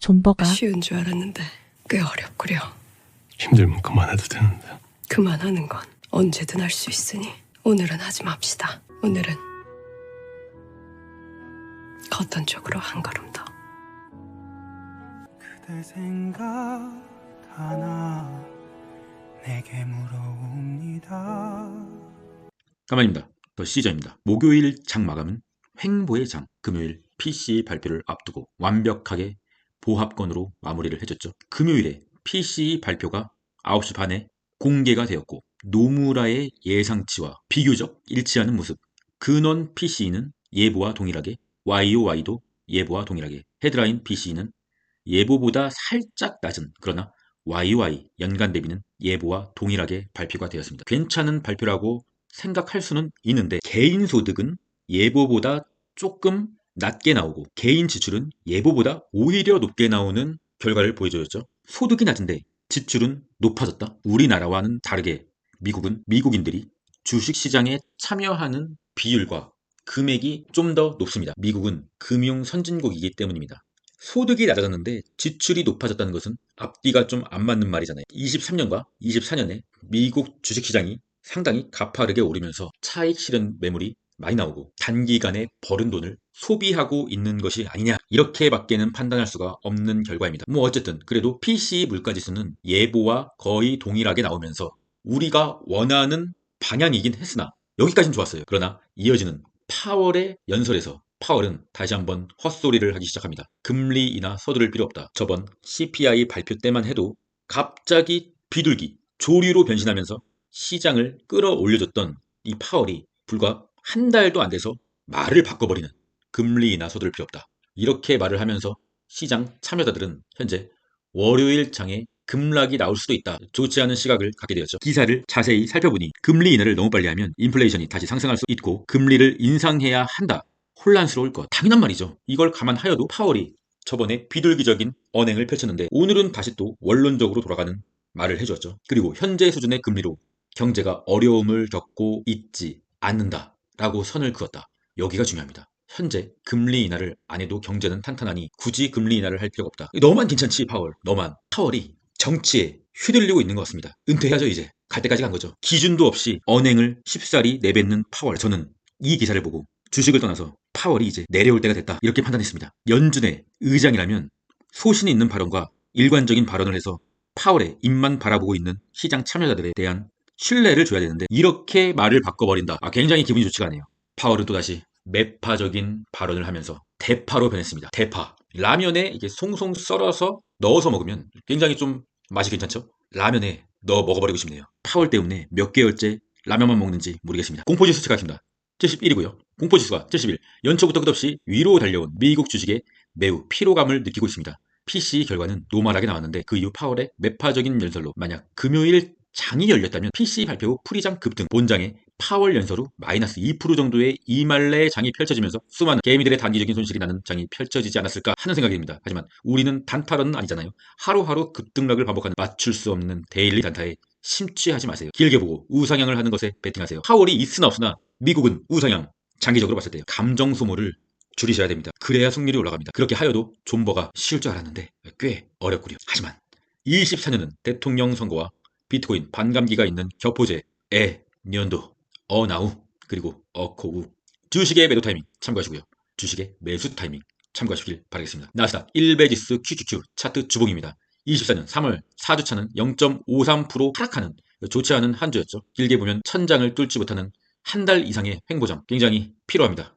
존버가 쉬운 줄 알았는데 꽤 어렵구려. 힘들면 그만해도 되는데. 그만하는 건 언제든 할 수 있으니 오늘은 하지 맙시다. 오늘은 걷던 쪽으로 한 걸음 더. 그대 생각 하나 내게 물어옵니다. 가만입니다. 더 시전입니다. 목요일 장 마감은 횡보의 장, 금요일 PC 발표를 앞두고 완벽하게 보합권으로 마무리를 해줬죠. 금요일에 PC 발표가 9시 반에 공개가 되었고 노무라의 예상치와 비교적 일치하는 모습. 근원 PC는 예보와 동일하게 YOY도 예보와 동일하게 헤드라인 PC는 예보보다 살짝 낮은 그러나 YOY 연간 대비는 예보와 동일하게 발표가 되었습니다. 괜찮은 발표라고 생각할 수는 있는데 개인 소득은 예보보다 조금 낮게 나오고 개인 지출은 예보보다 오히려 높게 나오는 결과를 보여줬죠. 소득이 낮은데 지출은 높아졌다. 우리나라와는 다르게 미국은 미국인들이 주식 시장에 참여하는 비율과 금액이 좀 더 높습니다. 미국은 금융 선진국이기 때문입니다. 소득이 낮아졌는데 지출이 높아졌다는 것은 앞뒤가 좀 안 맞는 말이잖아요. 23년과 24년에 미국 주식시장이 상당히 가파르게 오르면서 차익 실현 매물이 많이 나오고 단기간에 벌은 돈을 소비하고 있는 것이 아니냐 이렇게밖에는 판단할 수가 없는 결과입니다. 뭐 어쨌든 그래도 PCE 물가지수는 예보와 거의 동일하게 나오면서 우리가 원하는 방향이긴 했으나 여기까지는 좋았어요. 그러나 이어지는 파월의 연설에서 파월은 다시 한번 헛소리를 하기 시작합니다. 금리 인하 서두를 필요 없다. 저번 CPI 발표 때만 해도 갑자기 비둘기, 조류로 변신하면서 시장을 끌어올려줬던 이 파월이 불과 한 달도 안 돼서 말을 바꿔버리는 금리 인하 서두를 필요 없다. 이렇게 말을 하면서 시장 참여자들은 현재 월요일 장에 급락이 나올 수도 있다. 좋지 않은 시각을 갖게 되었죠. 기사를 자세히 살펴보니 금리 인하를 너무 빨리 하면 인플레이션이 다시 상승할 수 있고 금리를 인상해야 한다. 혼란스러울 것. 당연한 말이죠. 이걸 감안하여도 파월이 저번에 비둘기적인 언행을 펼쳤는데 오늘은 다시 또 원론적으로 돌아가는 말을 해주었죠. 그리고 현재 수준의 금리로 경제가 어려움을 겪고 있지 않는다 라고 선을 그었다. 여기가 중요합니다. 현재 금리 인하를 안 해도 경제는 탄탄하니 굳이 금리 인하를 할 필요가 없다. 너만 괜찮지 파월. 너만. 파월이 정치에 휘둘리고 있는 것 같습니다. 은퇴해야죠 이제. 갈 때까지 간 거죠. 기준도 없이 언행을 쉽사리 내뱉는 파월. 저는 이 기사를 보고 주식을 떠나서 파월이 이제 내려올 때가 됐다. 이렇게 판단했습니다. 연준의 의장이라면 소신이 있는 발언과 일관적인 발언을 해서 파월의 입만 바라보고 있는 시장 참여자들에 대한 신뢰를 줘야 되는데 이렇게 말을 바꿔버린다. 아, 굉장히 기분이 좋지가 않네요. 파월은 또다시 매파적인 발언을 하면서 대파로 변했습니다. 대파. 라면에 이게 송송 썰어서 넣어서 먹으면 굉장히 좀 맛이 괜찮죠? 라면에 넣어 먹어버리고 싶네요. 파월 때문에 몇 개월째 라면만 먹는지 모르겠습니다. 공포지수 체크하겠습니다. 71이고요. 공포지수가 71. 연초부터 끝없이 위로 달려온 미국 주식에 매우 피로감을 느끼고 있습니다. PC 결과는 노멀하게 나왔는데 그 이후 파월의 매파적인 연설로 만약 금요일 장이 열렸다면 PC 발표 후 풀이장 급등 본장에 파월 후 마이너스 2% 정도의 이말레 장이 펼쳐지면서 수많은 개미들의 단기적인 손실이 나는 장이 펼쳐지지 않았을까 하는 생각이 듭니다. 하지만 우리는 단타론은 아니잖아요. 하루하루 급등락을 반복하는 맞출 수 없는 데일리 단타에 심취하지 마세요. 길게 보고 우상향을 하는 것에 베팅하세요. 파월이 있으나 없으나 미국은 우상향 장기적으로 봤을 때 감정 소모를 줄이셔야 됩니다. 그래야 승률이 올라갑니다. 그렇게 하여도 존버가 쉬울 줄 알았는데 꽤 어렵구려. 하지만 24년은 대통령 선거와 비트코인 반감기가 있는 격포제 에 년도 어나우 그리고 어코우 주식의 매도 타이밍 참고하시고요. 주식의 매수 타이밍 참고하시길 바라겠습니다. 나스닥 1베지스 QQQ 차트 주봉입니다. 24년 3월 4주차는 0.53% 하락하는 좋지 않은 한 주였죠. 길게 보면 천장을 뚫지 못하는 한 달 이상의 횡보장 굉장히 필요합니다.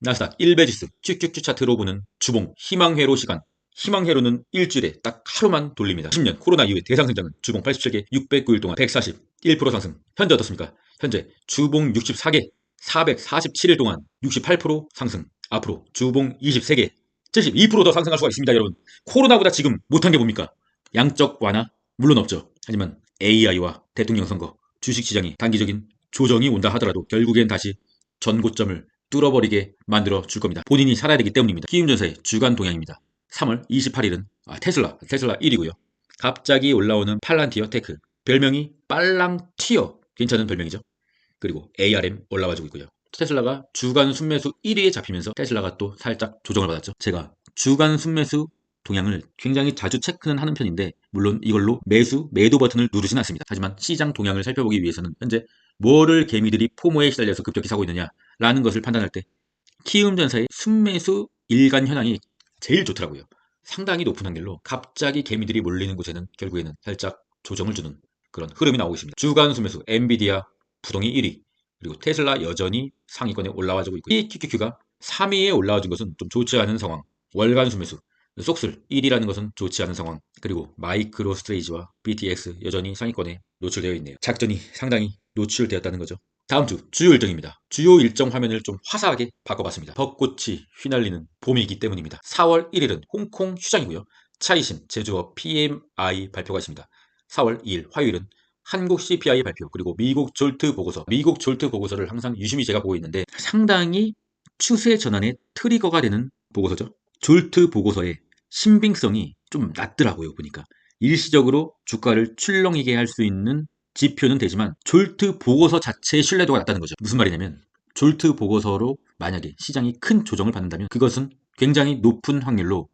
나스닥 1베지스 QQQ 차트로 보는 주봉 희망회로 시간 희망회로는 일주일에 딱 하루만 돌립니다. 10년 코로나 이후의 대상승장은 주봉 87개 609일 동안 141% 상승 현재 어떻습니까? 현재 주봉 64개 447일 동안 68% 상승 앞으로 주봉 23개 72%더 상승할 수가 있습니다 여러분 코로나보다 지금 못한 게 뭡니까? 양적 완화 물론 없죠 하지만 AI와 대통령 선거 주식시장이 단기적인 조정이 온다 하더라도 결국엔 다시 전고점을 뚫어버리게 만들어 줄 겁니다. 본인이 살아야 되기 때문입니다. 키움전사의 주간 동향입니다. 3월 28일은 아, 테슬라, 테슬라 1위고요. 갑자기 올라오는 팔란티어 테크, 별명이 빨랑티어, 괜찮은 별명이죠. 그리고 ARM 올라와주고 있고요. 테슬라가 주간 순매수 1위에 잡히면서 테슬라가 또 살짝 조정을 받았죠. 제가 주간 순매수 동향을 굉장히 자주 체크는 하는 편인데 물론 이걸로 매수, 매도 버튼을 누르진 않습니다. 하지만 시장 동향을 살펴보기 위해서는 현재 뭐를 개미들이 포모에 시달려서 급격히 사고 있느냐라는 것을 판단할 때 키움전사의 순매수 일간 현황이 제일 좋더라고요. 상당히 높은 확률로 갑자기 개미들이 몰리는 곳에는 결국에는 살짝 조정을 주는 그런 흐름이 나오고 있습니다. 주간 순매수 엔비디아 부동이 1위 그리고 테슬라 여전히 상위권에 올라와주고 있고 이 QQQ가 3위에 올라와준 것은 좀 좋지 않은 상황 월간 순매수 속슬 1위라는 것은 좋지 않은 상황 그리고 마이크로 스트레이지와 BTX 여전히 상위권에 노출되어 있네요. 작전이 상당히 노출되었다는 거죠. 다음 주 주요 일정입니다. 주요 일정 화면을 좀 화사하게 바꿔봤습니다. 벚꽃이 휘날리는 봄이기 때문입니다. 4월 1일은 홍콩 휴장이고요. 차이신 제주어 PMI 발표가 있습니다. 4월 2일 화요일은 한국 CPI 발표 그리고 미국 졸트 보고서 미국 졸트 보고서를 항상 유심히 제가 보고 있는데 상당히 추세 전환의 트리거가 되는 보고서죠. 졸트 보고서의 신빙성이 좀 낮더라고요 보니까 일시적으로 주가를 출렁이게 할 수 있는 지표는 되지만 졸트 보고서 자체의 신뢰도가 낮다는 거죠. 무슨 말이냐면 졸트 보고서로 만약에 시장이 큰 조정을 받는다면 그것은 굉장히 높은 확률로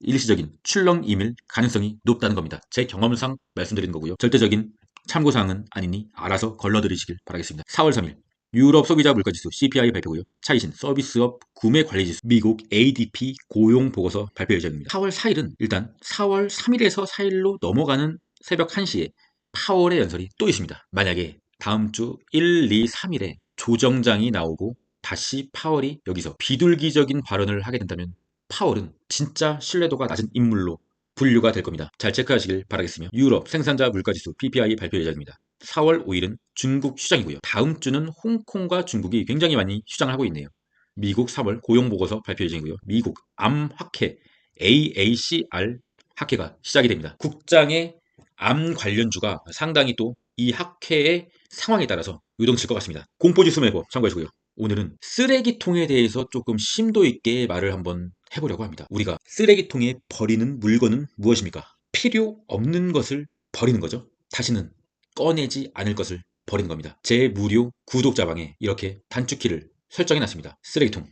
일시적인 출렁임일 가능성이 높다는 겁니다. 제 경험상 말씀드리는 거고요. 절대적인 참고사항은 아니니 알아서 걸러드리시길 바라겠습니다. 4월 3일 유럽 소비자 물가지수 CPI 발표고요. 차이신 서비스업 구매 관리지수 미국 ADP 고용 보고서 발표 예정입니다. 4월 4일은 일단 4월 3일에서 4일로 넘어가는 새벽 1시에 파월의 연설이 또 있습니다. 만약에 다음 주 1, 2, 3일에 조정장이 나오고 다시 파월이 여기서 비둘기적인 발언을 하게 된다면 파월은 진짜 신뢰도가 낮은 인물로 분류가 될 겁니다. 잘 체크하시길 바라겠으며 유럽 생산자 물가지수 PPI 발표 예정입니다. 4월 5일은 중국 휴장이고요. 다음 주는 홍콩과 중국이 굉장히 많이 휴장을 하고 있네요. 미국 3월 고용보고서 발표 예정이고요. 미국 암학회 AACR 학회가 시작이 됩니다. 국장의 암 관련주가 상당히 또 이 학회의 상황에 따라서 유동칠 것 같습니다. 공포지수 매보 참고해주고요. 오늘은 쓰레기통에 대해서 조금 심도 있게 말을 한번 해보려고 합니다. 우리가 쓰레기통에 버리는 물건은 무엇입니까? 필요 없는 것을 버리는 거죠. 다시는 꺼내지 않을 것을 버리는 겁니다. 제 무료 구독자방에 이렇게 단축키를 설정해 놨습니다. 쓰레기통.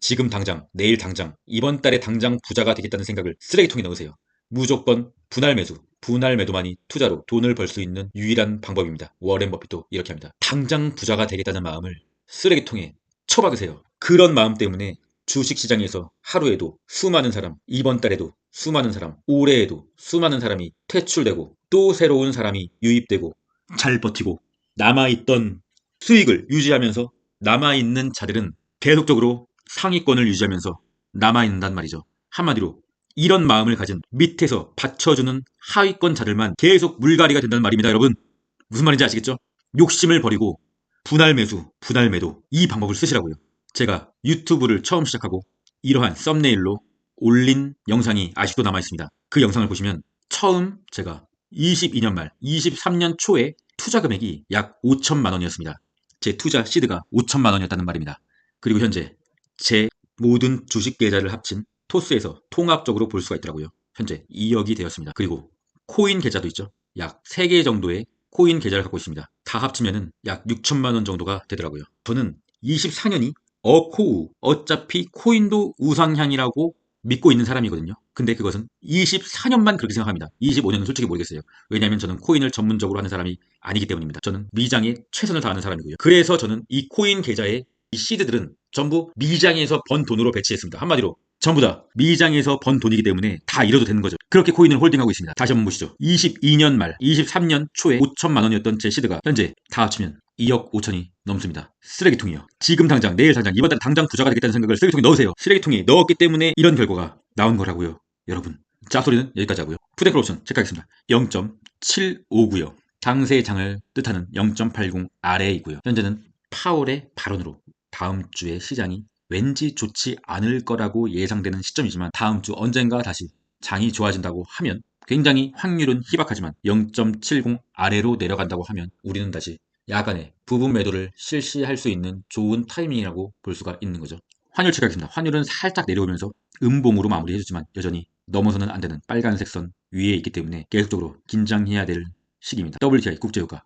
지금 당장, 내일 당장, 이번 달에 당장 부자가 되겠다는 생각을 쓰레기통에 넣으세요. 무조건 분할 매수, 분할 매도만이 투자로 돈을 벌 수 있는 유일한 방법입니다. 워렌 버핏도 이렇게 합니다. 당장 부자가 되겠다는 마음을 쓰레기통에 쳐박으세요. 그런 마음 때문에 주식시장에서 하루에도 수많은 사람, 이번 달에도 수많은 사람, 올해에도 수많은 사람이 퇴출되고 또 새로운 사람이 유입되고 잘 버티고 남아있던 수익을 유지하면서 남아있는 자들은 계속적으로 상위권을 유지하면서 남아있는단 말이죠. 한마디로 이런 마음을 가진 밑에서 받쳐주는 하위권 자들만 계속 물갈이가 된다는 말입니다, 여러분. 무슨 말인지 아시겠죠? 욕심을 버리고 분할 매수, 분할 매도 이 방법을 쓰시라고요. 제가 유튜브를 처음 시작하고 이러한 썸네일로 올린 영상이 아직도 남아 있습니다. 그 영상을 보시면 처음 제가 22년 말, 23년 초에 투자 금액이 약 5천만 원이었습니다. 제 투자 시드가 5천만 원이었다는 말입니다. 그리고 현재 제 모든 주식 계좌를 합친 토스에서 통합적으로 볼 수가 있더라고요. 현재 2억이 되었습니다. 그리고 코인 계좌도 있죠. 약 3개 정도의 코인 계좌를 갖고 있습니다. 다 합치면은 약 6천만 원 정도가 되더라고요. 저는 24년이 어코우, 어차피 코인도 우상향이라고 믿고 있는 사람이거든요. 근데 그것은 24년만 그렇게 생각합니다. 25년은 솔직히 모르겠어요. 왜냐하면 저는 코인을 전문적으로 하는 사람이 아니기 때문입니다. 저는 미장에 최선을 다하는 사람이고요. 그래서 저는 이 코인 계좌에 이 시드들은 전부 미장에서 번 돈으로 배치했습니다. 한마디로 전부 다 미장에서 번 돈이기 때문에 다 잃어도 되는 거죠. 그렇게 코인을 홀딩하고 있습니다. 다시 한번 보시죠. 22년 말, 23년 초에 5천만 원이었던 제 시드가 현재 다 합치면 2억 5천이 넘습니다. 쓰레기통이요. 지금 당장, 내일 당장, 이번 달 당장 부자가 되겠다는 생각을 쓰레기통에 넣으세요. 쓰레기통에 넣었기 때문에 이런 결과가 나온 거라고요. 여러분. 짭소리는 여기까지 하고요. 푸데클 옵션 체크하겠습니다. 0.759요. 당세의 장을 뜻하는 0.80 아래이고요. 현재는 파월의 발언으로 다음 주에 시장이 왠지 좋지 않을 거라고 예상되는 시점이지만 다음 주 언젠가 다시 장이 좋아진다고 하면 굉장히 확률은 희박하지만 0.70 아래로 내려간다고 하면 우리는 다시 야간에 부분 매도를 실시할 수 있는 좋은 타이밍이라고 볼 수가 있는 거죠. 환율 체크하겠습니다. 환율은 살짝 내려오면서 음봉으로 마무리해주지만 여전히 넘어서는 안 되는 빨간색 선 위에 있기 때문에 계속적으로 긴장해야 될 시기입니다. WTI 국제유가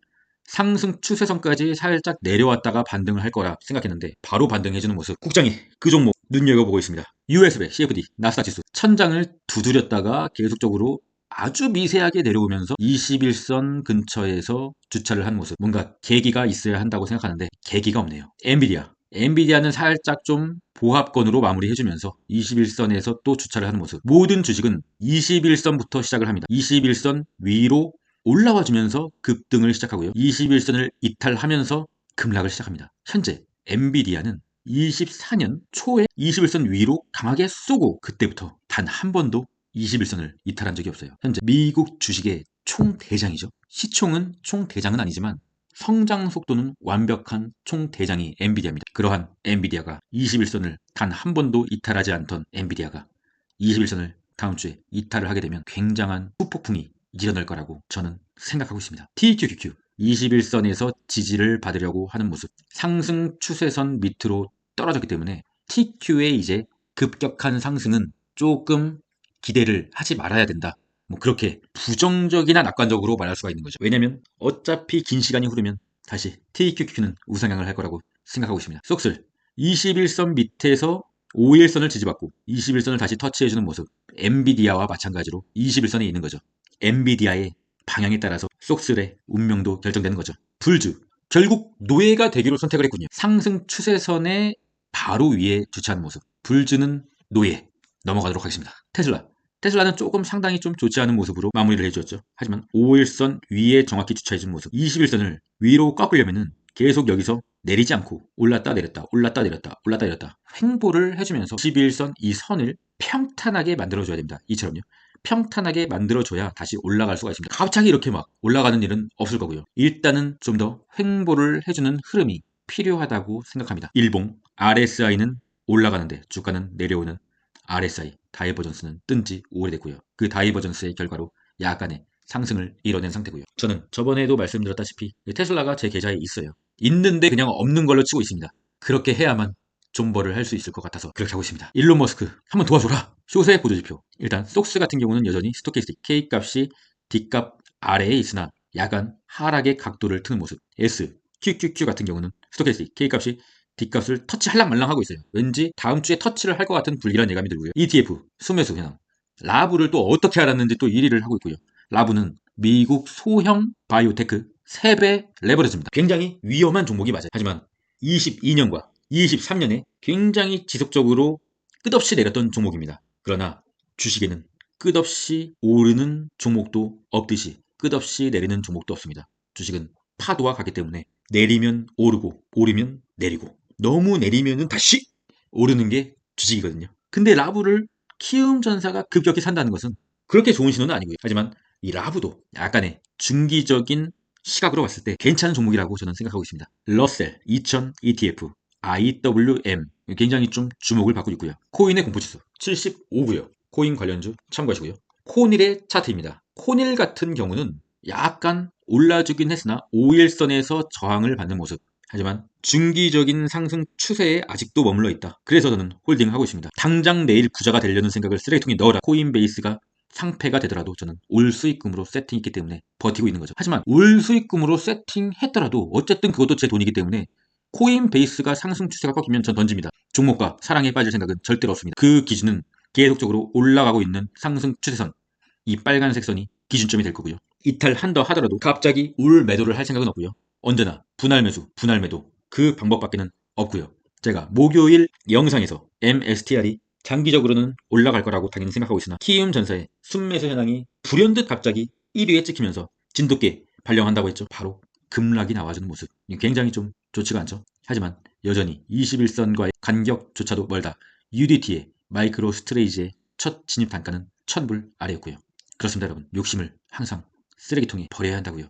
상승 추세선까지 살짝 내려왔다가 반등을 할 거라 생각했는데 바로 반등해주는 모습 국장이 그 종목 눈여겨보고 있습니다. US배, CFD, 나스닥 지수 천장을 두드렸다가 계속적으로 아주 미세하게 내려오면서 21선 근처에서 주차를 한 모습. 뭔가 계기가 있어야 한다고 생각하는데 계기가 없네요. 엔비디아. 엔비디아는 살짝 좀 보합권으로 마무리해주면서 21선에서 또 주차를 하는 모습. 모든 주식은 21선부터 시작을 합니다. 21선 위로 올라와 주면서 급등을 시작하고요. 21선을 이탈하면서 급락을 시작합니다. 현재 엔비디아는 24년 초에 21선 위로 강하게 쏘고 그때부터 단 한 번도 21선을 이탈한 적이 없어요. 현재 미국 주식의 총대장이죠. 시총은 총대장은 아니지만 성장 속도는 완벽한 총대장이 엔비디아입니다. 그러한 엔비디아가 21선을 단 한 번도 이탈하지 않던 엔비디아가 21선을 다음 주에 이탈을 하게 되면 굉장한 후폭풍이 일어날 거라고 저는 생각하고 있습니다. TQQQ 21선에서 지지를 받으려고 하는 모습 상승 추세선 밑으로 떨어졌기 때문에 TQ의 이제 급격한 상승은 조금 기대를 하지 말아야 된다. 뭐 그렇게 부정적이나 낙관적으로 말할 수가 있는 거죠. 왜냐면 어차피 긴 시간이 흐르면 다시 TQQ는 우상향을 할 거라고 생각하고 있습니다. 속슬 21선 밑에서 5일선을 지지받고 21선을 다시 터치해주는 모습 엔비디아와 마찬가지로 21선에 있는 거죠. 엔비디아의 방향에 따라서 속슬의 운명도 결정되는 거죠. 불주 결국 노예가 되기로 선택을 했군요. 상승 추세선의 바로 위에 주차하는 모습. 불주는 노예. 넘어가도록 하겠습니다. 테슬라. 테슬라는 조금 상당히 좀 좋지 않은 모습으로 마무리를 해주었죠. 하지만 5일선 위에 정확히 주차해준 모습. 21선을 위로 꺾으려면은 계속 여기서 내리지 않고 올랐다 내렸다 올랐다 내렸다 올랐다 내렸다 횡보를 해주면서 21선 이 선을 평탄하게 만들어줘야 됩니다. 이처럼요. 평탄하게 만들어줘야 다시 올라갈 수가 있습니다. 갑자기 이렇게 막 올라가는 일은 없을 거고요. 일단은 좀 더 횡보를 해주는 흐름이 필요하다고 생각합니다. 일봉 RSI는 올라가는데 주가는 내려오는 RSI 다이버전스는 뜬 지 오래됐고요. 그 다이버전스의 결과로 약간의 상승을 이뤄낸 상태고요. 저는 저번에도 말씀드렸다시피 테슬라가 제 계좌에 있어요. 있는데 그냥 없는 걸로 치고 있습니다. 그렇게 해야만 존버를 할 수 있을 것 같아서 그렇게 하고 있습니다. 일론 머스크 한번 도와줘라. 쇼세 보조지표. 일단 속스 같은 경우는 여전히 스토캐스틱 K 값이 D 값 아래에 있으나 약간 하락의 각도를 트는 모습. S, QQQ 같은 경우는 스토캐스틱 K 값이 D 값을 터치할랑 말랑 하고 있어요. 왠지 다음 주에 터치를 할 것 같은 불길한 예감이 들고요. ETF, 수매수 현황. 라브를 또 어떻게 알았는지 또 1위를 하고 있고요. 라브는 미국 소형 바이오테크 3배 레버리지입니다. 굉장히 위험한 종목이 맞아요. 하지만 22년과 23년에 굉장히 지속적으로 끝없이 내렸던 종목입니다. 그러나 주식에는 끝없이 오르는 종목도 없듯이 끝없이 내리는 종목도 없습니다. 주식은 파도와 같기 때문에 내리면 오르고 오르면 내리고 너무 내리면은 다시 오르는 게 주식이거든요. 근데 라브를 키움 전사가 급격히 산다는 것은 그렇게 좋은 신호는 아니고요. 하지만 이 라브도 약간의 중기적인 시각으로 봤을 때 괜찮은 종목이라고 저는 생각하고 있습니다. 러셀 2000 ETF IWM 굉장히 좀 주목을 받고 있고요. 코인의 공포지수 75고요. 코인 관련주 참고하시고요. 코닐의 차트입니다. 코닐 같은 경우는 약간 올라주긴 했으나 5일선에서 저항을 받는 모습. 하지만 중기적인 상승 추세에 아직도 머물러 있다. 그래서 저는 홀딩하고 있습니다. 당장 내일 부자가 되려는 생각을 쓰레기통에 넣어라. 코인베이스가 상패가 되더라도 저는 올 수익금으로 세팅했기 때문에 버티고 있는 거죠. 하지만 올 수익금으로 세팅했더라도 어쨌든 그것도 제 돈이기 때문에 코인베이스가 상승 추세가 꺾이면 전 던집니다. 종목과 사랑에 빠질 생각은 절대로 없습니다. 그 기준은 계속적으로 올라가고 있는 상승 추세선 이 빨간색 선이 기준점이 될 거고요. 이탈한다 하더라도 갑자기 울 매도를 할 생각은 없고요. 언제나 분할 매수, 분할 매도 그 방법밖에는 없고요. 제가 목요일 영상에서 MSTR이 장기적으로는 올라갈 거라고 당연히 생각하고 있으나 키움 전사의 순매수 현황이 불현듯 갑자기 1위에 찍히면서 진돗개 발령한다고 했죠. 바로 급락이 나와주는 모습. 굉장히 좀 좋지가 않죠. 하지만 여전히 21선과의 간격조차도 멀다. UDT의 마이크로 스트레이지의 첫 진입 단가는 1000불 아래였고요. 그렇습니다 여러분. 욕심을 항상 쓰레기통에 버려야 한다고요.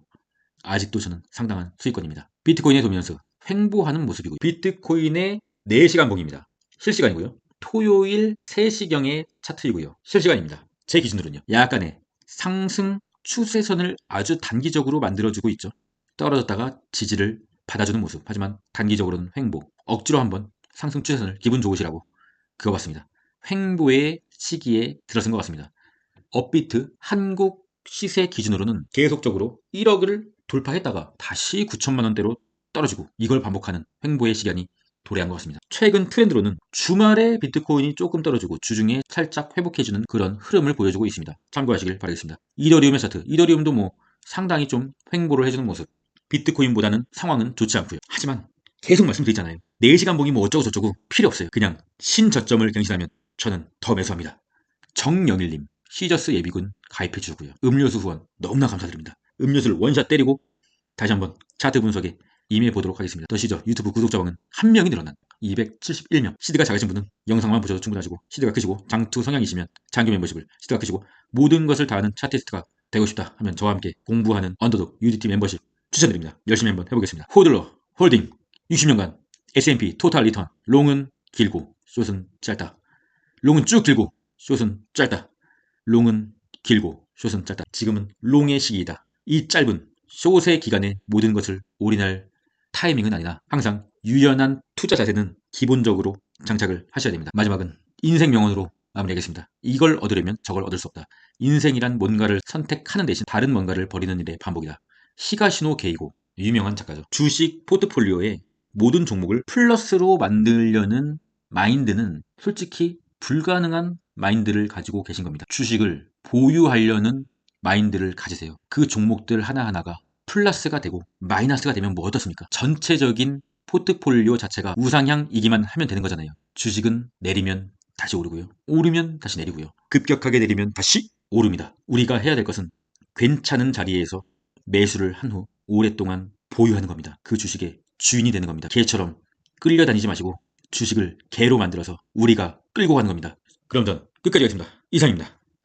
아직도 저는 상당한 수익권입니다. 비트코인의 도미넌스 횡보하는 모습이고 비트코인의 4시간 봉입니다. 실시간이고요. 토요일 3시경의 차트이고요. 실시간입니다. 제 기준으로는요. 약간의 상승 추세선을 아주 단기적으로 만들어주고 있죠. 떨어졌다가 지지를 받아주는 모습. 하지만 단기적으로는 횡보. 억지로 한번 상승 추세선을 기분 좋으시라고 그어봤습니다. 횡보의 시기에 들어선 것 같습니다. 업비트 한국 시세 기준으로는 계속적으로 1억을 돌파했다가 다시 9천만 원대로 떨어지고 이걸 반복하는 횡보의 시간이 도래한 것 같습니다. 최근 트렌드로는 주말에 비트코인이 조금 떨어지고 주중에 살짝 회복해주는 그런 흐름을 보여주고 있습니다. 참고하시길 바라겠습니다. 이더리움의 차트, 이더리움도 뭐 상당히 좀 횡보를 해주는 모습. 비트코인보다는 상황은 좋지 않고요. 하지만 계속 말씀드리잖아요. 4시간 보기 뭐 어쩌고 저쩌고 필요 없어요. 그냥 신저점을 갱신하면 저는 더 매수합니다. 정영일님, 시저스 예비군 가입해 주고요. 음료수 후원 너무나 감사드립니다. 음료수를 원샷 때리고 다시 한번 차트 분석에 임해 보도록 하겠습니다. 더 시저 유튜브 구독자방은 한 명이 늘어난 271명. 시드가 작으신 분은 영상만 보셔도 충분하시고 시드가 크시고 장투 성향이시면 장교 멤버십을 시드가 크시고 모든 것을 다 아는 차티스트가 되고 싶다 하면 저와 함께 공부하는 언더독 UDT 멤버십 추천드립니다. 열심히 한번 해보겠습니다. 호들러 홀딩 60년간 S&P 토탈 리턴 롱은 길고 숏은 짧다. 롱은 쭉 길고 숏은 짧다. 롱은 길고 숏은 짧다. 지금은 롱의 시기이다. 이 짧은 숏의 기간에 모든 것을 올인할 타이밍은 아니다. 항상 유연한 투자 자세는 기본적으로 장착을 하셔야 됩니다. 마지막은 인생 명언으로 마무리하겠습니다. 이걸 얻으려면 저걸 얻을 수 없다. 인생이란 뭔가를 선택하는 대신 다른 뭔가를 버리는 일의 반복이다. 히가시노 게이고 유명한 작가죠. 주식 포트폴리오에 모든 종목을 플러스로 만들려는 마인드는 솔직히 불가능한 마인드를 가지고 계신 겁니다. 주식을 보유하려는 마인드를 가지세요. 그 종목들 하나하나가 플러스가 되고 마이너스가 되면 뭐 어떻습니까? 전체적인 포트폴리오 자체가 우상향이기만 하면 되는 거잖아요. 주식은 내리면 다시 오르고요. 오르면 다시 내리고요. 급격하게 내리면 다시 오릅니다. 우리가 해야 될 것은 괜찮은 자리에서 매수를 한 후 오랫동안 보유하는 겁니다. 그 주식의 주인이 되는 겁니다. 개처럼 끌려다니지 마시고 주식을 개로 만들어서 우리가 끌고 가는 겁니다. 그럼 전 끝까지 하겠습니다. 이상입니다.